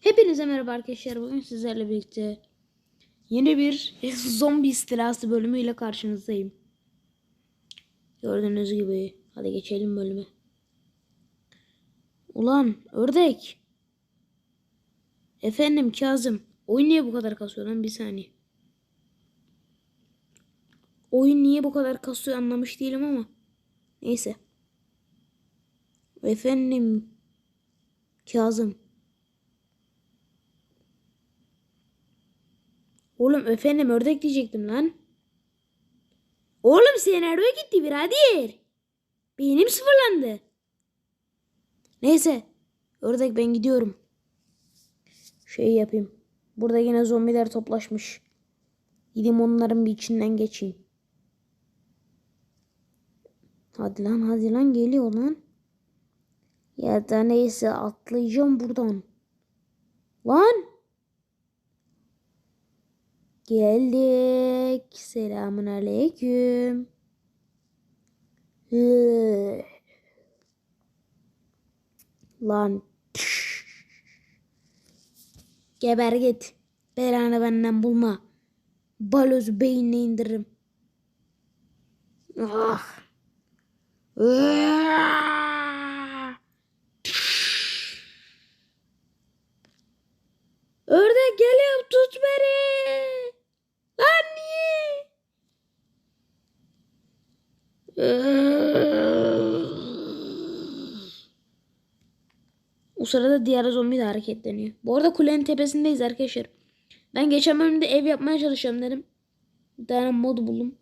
Hepinize merhaba arkadaşlar. Bugün sizlerle birlikte yeni bir zombi istilası bölümüyle karşınızdayım. Gördüğünüz gibi. Hadi geçelim bölüme. Ulan ördek. Efendim Kazım. Oyun niye bu kadar kasıyor lan? Bir saniye. Oyun niye bu kadar kasıyor anlamış değilim ama. Neyse. Efendim Kazım. Oğlum efendim ördek diyecektim lan. Oğlum senaryo gitti birader. Beynim sıfırlandı. Neyse. Ördek ben gidiyorum. Şey yapayım. Burada yine zombiler toplaşmış. Gideyim onların bir içinden geçeyim. Hadi lan hadi lan geliyor lan. Ya da neyse atlayacağım buradan. Lan. Geldik. Selamun aleyküm. Lan. Geber git. Belanı benden bulma. Balozu beynine indiririm. Ah. Ördek geliyor tut beni. Lan niye? O sırada diğer zombi de hareketleniyor. Bu arada kulenin tepesindeyiz arkadaşlar. Ben geçen bölümde ev yapmaya çalışıyorum dedim. Bir tane mod buldum.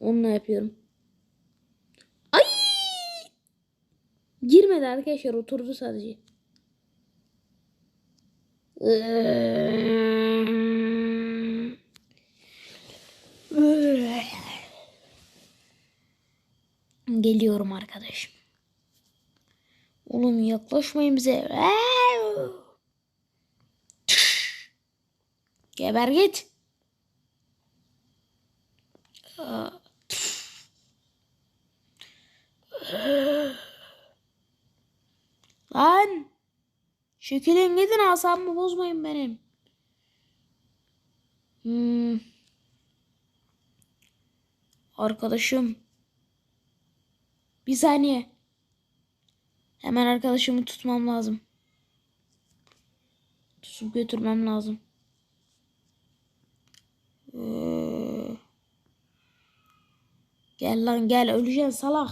Onunla yapıyorum. Ay! Girmedi arkadaşlar oturdu sadece. Geliyorum arkadaşım. Oğlum yaklaşmayın bize. Geber git. Lan. Çekilin gidin asabımı bozmayın benim. Hmm. Arkadaşım. Bir saniye. Hemen arkadaşımı tutmam lazım. Tutup götürmem lazım. Ee, Gel lan gel öleceksin salak.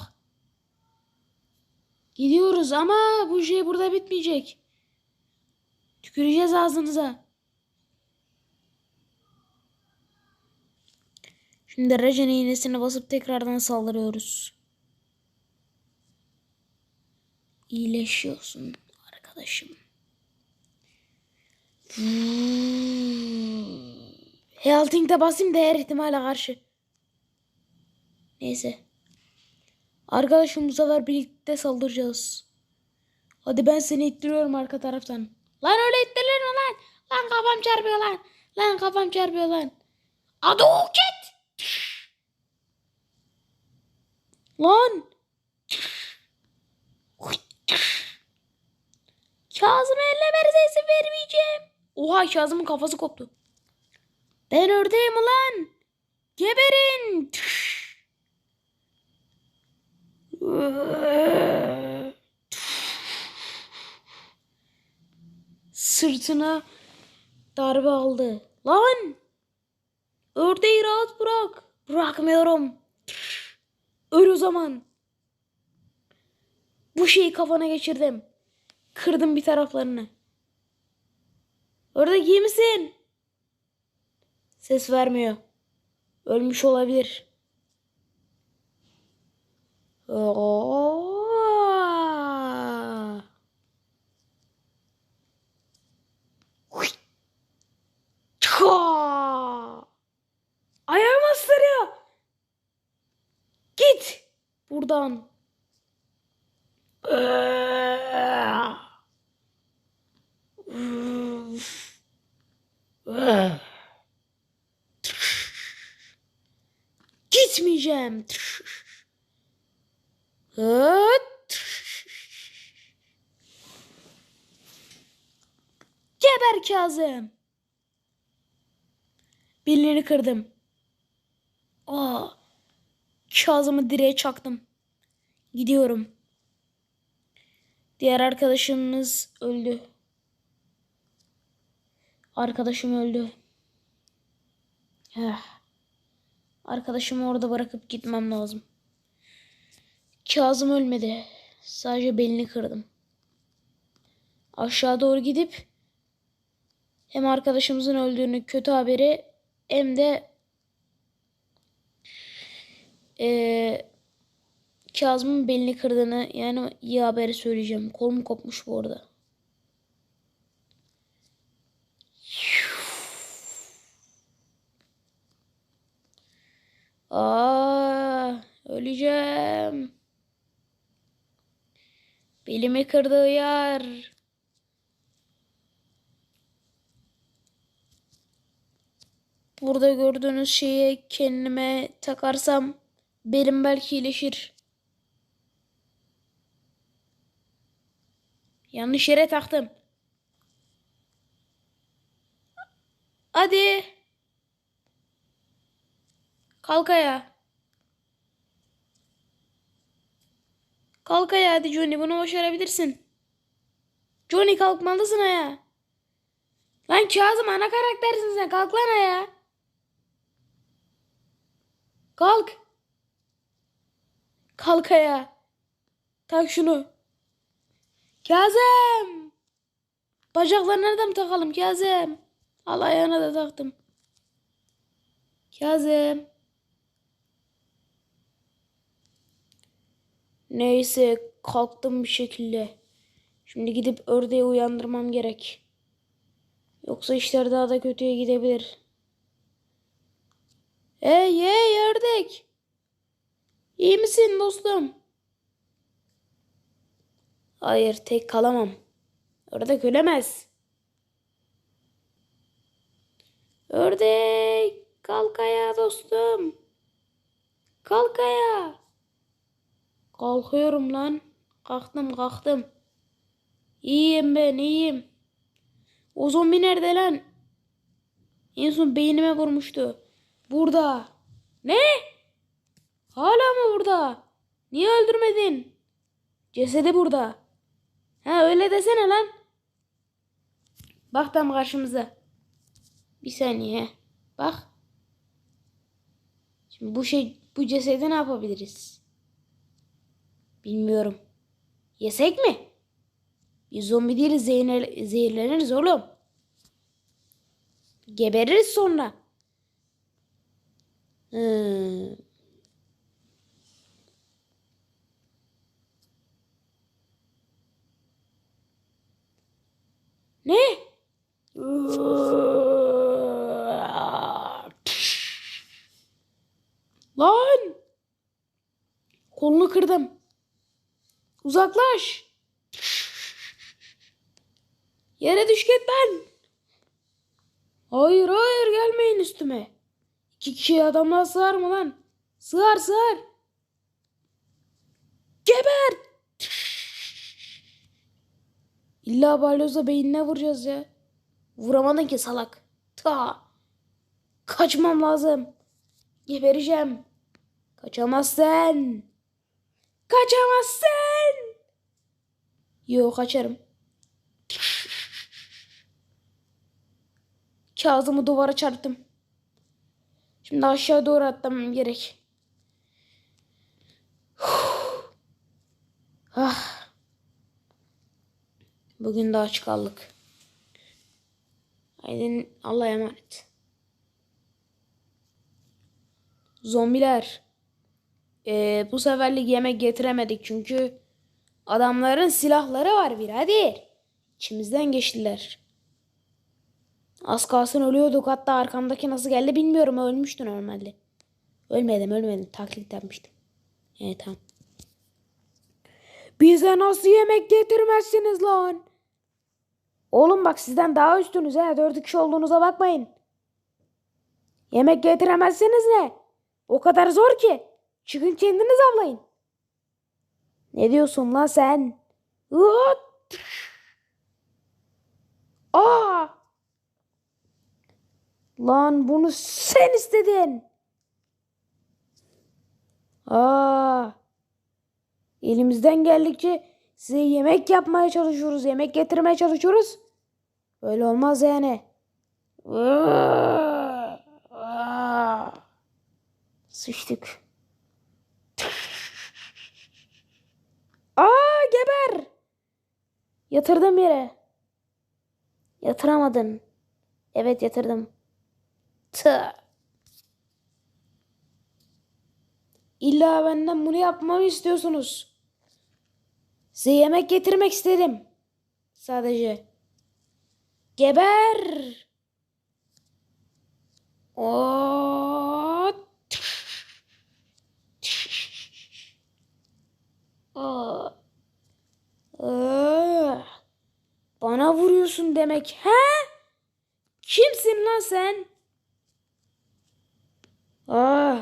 Gidiyoruz ama bu şey burada bitmeyecek. Tüküreceğiz ağzınıza. Şimdi Rejen iğnesini basıp tekrardan saldırıyoruz. İyileşiyorsun arkadaşım. Healthing'de basayım da her ihtimale karşı. Neyse. Arkadaşım bu sefer birlikte saldıracağız. Hadi ben seni ittiriyorum arka taraftan. Lan öyle ittirir mi lan? Lan kafam çarpıyor lan. Lan kafam çarpıyor lan. Adı git. Lan. Kazım ellemenize izin vermeyeceğim. Oha Kazım'ın kafası koptu. Ben ördeğim ulan. Geberin. Sırtına darbe aldı. Lan! Ördeği rahat bırak. Bırakmıyorum. Öl o zaman. Bu şeyi kafana geçirdim. Kırdım bir taraflarını. Ördek iyi misin? Ses vermiyor. Ölmüş olabilir. Oo. Buradan. Gitmeyeceğim. Ver Kazım. Belini kırdım. Aa, Kazım'ı direğe çaktım. Gidiyorum. Diğer arkadaşımız öldü. Arkadaşım öldü. Eh. Arkadaşımı orada bırakıp gitmem lazım. Kazım ölmedi. Sadece belini kırdım. Aşağı doğru gidip hem arkadaşımızın öldüğünü kötü haberi hem de eee Kazım'ın belini kırdığını yani iyi haberi söyleyeceğim. Kolum kopmuş bu arada. Aa, öleceğim. Belimi kırdı yer. Burada gördüğünüz şeyi kendime takarsam belim belki iyileşir. Yanlış yere taktım. Hadi. Kalk ayağa. Kalk ayağa hadi Johnny bunu başarabilirsin. Johnny kalkmalısın ayağa. Lan Kazım ana karaktersin sen kalk lan ayağa. Kalk. Kalk ayağa. Tak şunu. Kazım. Bacaklarını nereden takalım Kazım? Al ayağına da taktım. Kazım. Neyse kalktım bir şekilde. Şimdi gidip ördeği uyandırmam gerek. Yoksa işler daha da kötüye gidebilir. Hey hey ördek. İyi misin dostum? Hayır tek kalamam. Ördek ölemez. Ördek kalk ayağa dostum. Kalk ayağa. Kalkıyorum lan. Kalktım kalktım. İyiyim ben iyiyim. O zombi nerede lan? En son beynime vurmuştu. Burada. Ne? Hala mı burada? Niye öldürmedin? Cesedi burada. Ha öyle desene lan. Bak tam karşımıza. Bir saniye. Bak. Şimdi bu şey bu cesedi ne yapabiliriz? Bilmiyorum. Yesek mi? Biz zombi değiliz zehirler, zehirleniriz oğlum. Gebeririz sonra. Hmm. Ne? Lan! Kolunu kırdım. Uzaklaş. Yere düş git lan. Hayır hayır gelmeyin üstüme. İki kişi adamlar sığar mı lan? Sığar sığar. Geber. İlla balyozla beynine vuracağız ya. Vuramadın ki salak. Ta. Kaçmam lazım. Gebereceğim. Kaçamazsın. Kaçamazsın. Yok kaçarım. Kazımı duvara çarptım. Şimdi aşağı doğru atlamam gerek. ah. Bugün de aç. Haydi Allah'a emanet. Zombiler. Ee, bu seferlik yemek getiremedik çünkü adamların silahları var birader. İçimizden geçtiler. Az kalsın ölüyorduk. Hatta arkamdaki nasıl geldi bilmiyorum. Ölmüştü normalde. Ölmedim ölmedim. Taklit yapmıştım. Evet tamam. Bize nasıl yemek getirmezsiniz lan? Oğlum bak sizden daha üstünüz ha. Dört kişi olduğunuza bakmayın. Yemek getiremezseniz ne? O kadar zor ki. Çıkın kendiniz avlayın. Ne diyorsun lan sen? Aa! Lan bunu sen istedin. Aa! Elimizden geldikçe size yemek yapmaya çalışıyoruz. Yemek getirmeye çalışıyoruz. Böyle olmaz yani. Sıçtık. Aa geber. Yatırdım yere. Yatıramadın. Evet yatırdım. Tı. İlla benden bunu yapmamı istiyorsunuz. Size yemek getirmek istedim. Sadece. Geber. Aa. Bana vuruyorsun demek. He? Kimsin lan sen? Aa.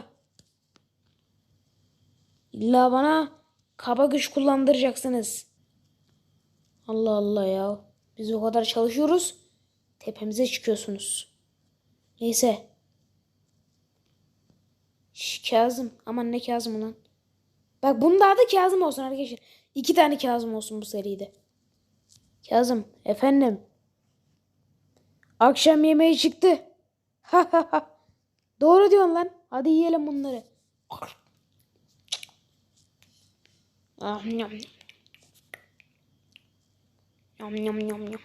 İlla bana kaba güç kullandıracaksınız. Allah Allah ya. Biz o kadar çalışıyoruz. Tepemize çıkıyorsunuz. Neyse. Şş, Kazım. Aman ne Kazım lan. Bak bunun da adı Kazım olsun arkadaşlar. İki tane Kazım olsun bu seride. Kazım efendim. Akşam yemeği çıktı. Ha ha ha. Doğru diyorsun lan. Hadi yiyelim bunları. Ah, nyam, nyam. Nyam.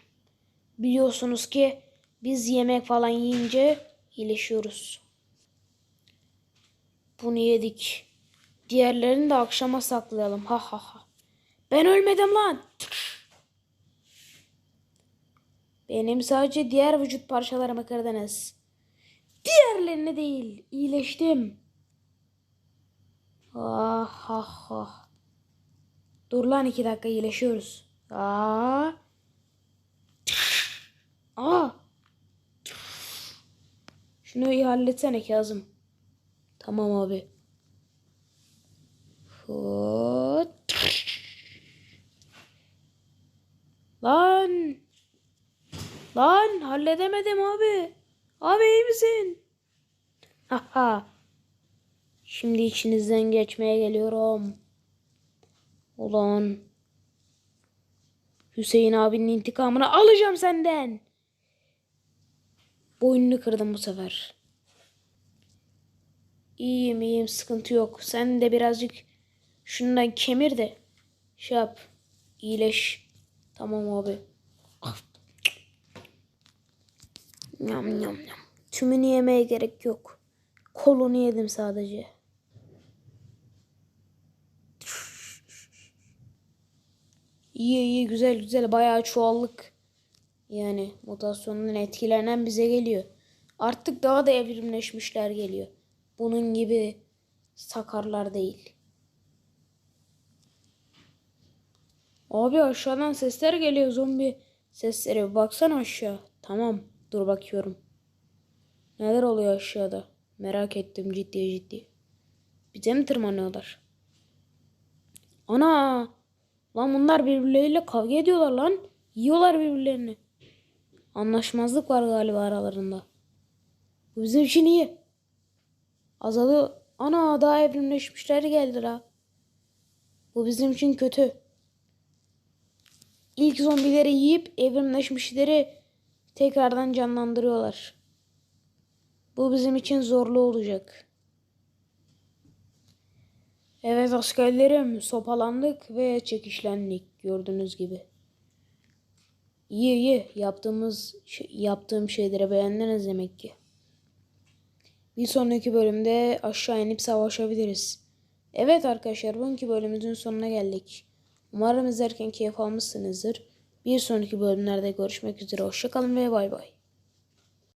Biliyorsunuz ki biz yemek falan yiyince iyileşiyoruz. Bunu yedik. Diğerlerini de akşama saklayalım. Ha ha ha. Ben ölmedim lan. Benim sadece diğer vücut parçalarımı kırdınız. Diğerlerini değil. İyileştim. Ah ah ah. Dur lan iki dakika iyileşiyoruz. Aa. Aa. Şunu iyi halletsene Kazım. Tamam abi. Hop. Lan. Lan halledemedim abi. Abi iyi misin? Haha. Şimdi içinizden geçmeye geliyorum. Ulan. Hüseyin abinin intikamını alacağım senden. Boynunu kırdım bu sefer. İyiyim iyiyim sıkıntı yok. Sen de birazcık şundan kemir de şey yap. İyileş. Tamam abi. Yam yam yam. Tümünü yemeye gerek yok. Kolunu yedim sadece. İyi iyi güzel güzel bayağı çoğallık. Yani mutasyonun etkilenen bize geliyor. Artık daha da evrimleşmişler geliyor. Bunun gibi sakarlar değil. Abi aşağıdan sesler geliyor zombi sesleri. Baksana aşağı. Tamam dur bakıyorum. Neler oluyor aşağıda? Merak ettim ciddi ciddi. Bize mi tırmanıyorlar? Ana! Lan bunlar birbirleriyle kavga ediyorlar lan. Yiyorlar birbirlerini. Anlaşmazlık var galiba aralarında. Bu bizim için iyi. Azalı ana daha evrimleşmişler geldi la. Bu bizim için kötü. İlk zombileri yiyip evrimleşmişleri tekrardan canlandırıyorlar. Bu bizim için zorlu olacak. Evet askerlerim sopalandık ve çekişlendik gördüğünüz gibi. İyi iyi yaptığımız yaptığım şeyleri beğendiniz demek ki. Bir sonraki bölümde aşağı inip savaşabiliriz. Evet arkadaşlar bugünkü bölümümüzün sonuna geldik. Umarım izlerken keyif almışsınızdır. Bir sonraki bölümlerde görüşmek üzere. Hoşçakalın ve bay bay.